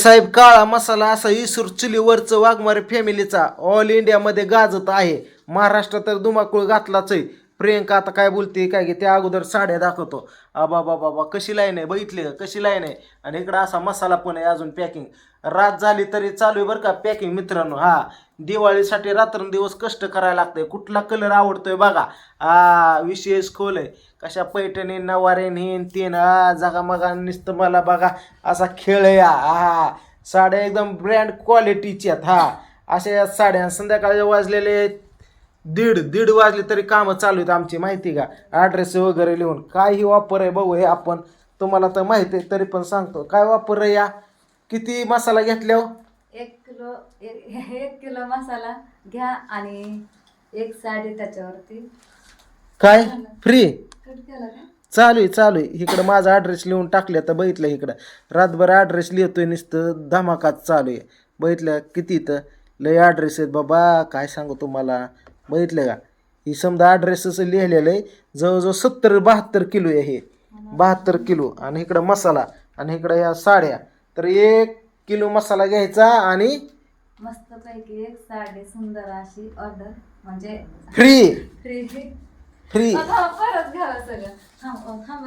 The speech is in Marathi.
साहेब काळा मसाला असा इसूर चुलीवरचं वाघमारे फॅमिलीचा ऑल इंडियामध्ये गाजत आहे. महाराष्ट्रात तर धुमाकूळ घातलाच आहे. प्रियंका आता काय बोलते काय की त्या अगोदर साड्या दाखवतो. आबा बाबा बाबा कशी लाईन आहे? बघितली का? कशी लाईन आहे? आणि इकडं असा मसाला पण आहे अजून पॅकिंग रात झाली तरी चालू आहे बरं का पॅकिंग मित्रांनो. हा दिवाळीसाठी रात्रंदिवस कष्ट करायला लागतंय. कुठला कलर आवडतोय बघा. आ विशेष खोल आहे. कशा पैठणी नवारेन हेन तीन आ जागा मगा नुसतं मला बघा. असा खेळ आहे हा हा साड्या एकदम ब्रँड क्वालिटीच्या आहेत हा. अशा या साड्या संध्याकाळी वाजलेले दीड दीड वाजले तरी कामं चालू आहेत आमची माहिती का? ॲड्रेस वगैरे लिहून काही वापर आहे बघू हे आपण. तुम्हाला तर माहिती आहे तरी पण सांगतो. काय वापर आहे या? किती मसाला घेतल्यावर? एक किलो एक एक किलो मसाला घ्या आणि एक साडी त्याच्यावरती. काय? फ्री चालू आहे चालू आहे. इकडं माझा ॲड्रेस लिहून टाकले तर बघितलं इकडं? रातभर ॲड्रेस लिहितोय नुसतं धमाकात चालू आहे. बघितलं किती इथं? लय ॲड्रेस आहेत बाबा काय सांगू तुम्हाला? बघितलं का? ही समजा ॲड्रेसच लिहिलेलं आहे जवळजवळ सत्तर बहात्तर किलो आहे हे. बहात्तर किलो. आणि इकडं मसाला आणि इकडं ह्या साड्या. तर एक किलो मसाला घ्यायचा आणि मस्तपैकी एक साडी सुंदर अशी ऑर्डर म्हणजे फ्री फ्री फ्री परत घ्यावं सगळं. थांब थांब.